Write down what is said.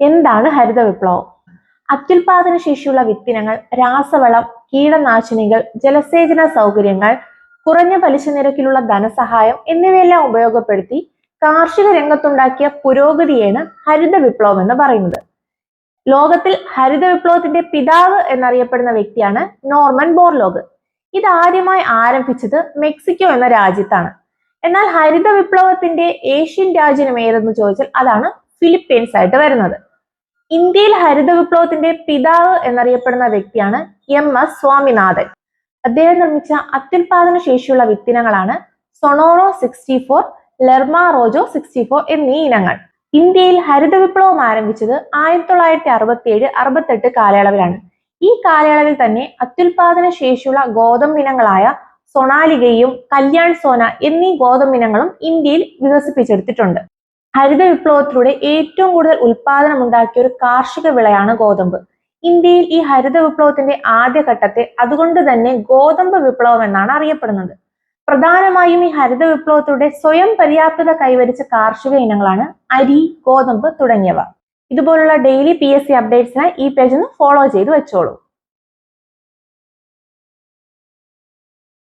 എന്താണ് ഹരിത വിപ്ലവം? അത്യുൽപാദന ശേഷിയുള്ള വിത്തിനങ്ങൾ രാസവളം കീടനാശിനികൾ ജലസേചന സൗകര്യങ്ങൾ കുറഞ്ഞ പലിശ നിരക്കിലുള്ള ധനസഹായം എന്നിവയെല്ലാം ഉപയോഗപ്പെടുത്തി കാർഷിക രംഗത്തുണ്ടാക്കിയ പുരോഗതിയാണ് ഹരിത വിപ്ലവം എന്ന് പറയുന്നത്. ലോകത്തിൽ ഹരിത വിപ്ലവത്തിന്റെ പിതാവ് എന്നറിയപ്പെടുന്ന വ്യക്തിയാണ് നോർമൻ ബോർലോഗ്. ഇത് ആദ്യമായി ആരംഭിച്ചത് മെക്സിക്കോ എന്ന രാജ്യത്താണ്. എന്നാൽ ഹരിത വിപ്ലവത്തിന്റെ ഏഷ്യൻ രാജ്യം ഏതെന്ന് ചോദിച്ചാൽ അതാണ് ഫിലിപ്പീൻസ് ആയിട്ട് വരുന്നത്. ഇന്ത്യയിൽ ഹരിത വിപ്ലവത്തിന്റെ പിതാവ് എന്നറിയപ്പെടുന്ന വ്യക്തിയാണ് എം എസ് സ്വാമിനാഥൻ. അദ്ദേഹം നിർമ്മിച്ച അത്യുൽപാദന ശേഷിയുള്ള വിത്തിനങ്ങളാണ് Sonora sixty four Lerma Rojo sixty four എന്നീ ഇനങ്ങൾ. ഇന്ത്യയിൽ ഹരിത വിപ്ലവം ആരംഭിച്ചത് ആയിരത്തി തൊള്ളായിരത്തി അറുപത്തി ഏഴ് അറുപത്തെട്ട് കാലയളവിലാണ്. ഈ കാലയളവിൽ തന്നെ അത്യുൽപാദന ശേഷിയുള്ള ഗോതമ്പിനങ്ങളായ സൊണാലികയും കല്യാൺ സോന എന്നീ ഗോതമ്പിനങ്ങളും ഇന്ത്യയിൽ വികസിപ്പിച്ചെടുത്തിട്ടുണ്ട്. ഹരിത വിപ്ലവത്തിലൂടെ ഏറ്റവും കൂടുതൽ ഉൽപാദനം ഉണ്ടാക്കിയ ഒരു കാർഷിക വിളയാണ് ഗോതമ്പ്. ഇന്ത്യയിൽ ഈ ഹരിത വിപ്ലവത്തിന്റെ ആദ്യഘട്ടത്തെ അതുകൊണ്ട് തന്നെ ഗോതമ്പ് വിപ്ലവം എന്നാണ് അറിയപ്പെടുന്നത്. പ്രധാനമായും ഈ ഹരിത വിപ്ലവത്തിലൂടെ സ്വയം പര്യാപ്തത കൈവരിച്ച കാർഷിക ഇനങ്ങളാണ് അരി ഗോതമ്പ് തുടങ്ങിയവ. ഇതുപോലുള്ള ഡെയിലി പി എസ് സി അപ്ഡേറ്റ്സിനായി ഈ പേജ് ഒന്ന് ഫോളോ ചെയ്ത് വെച്ചോളൂ.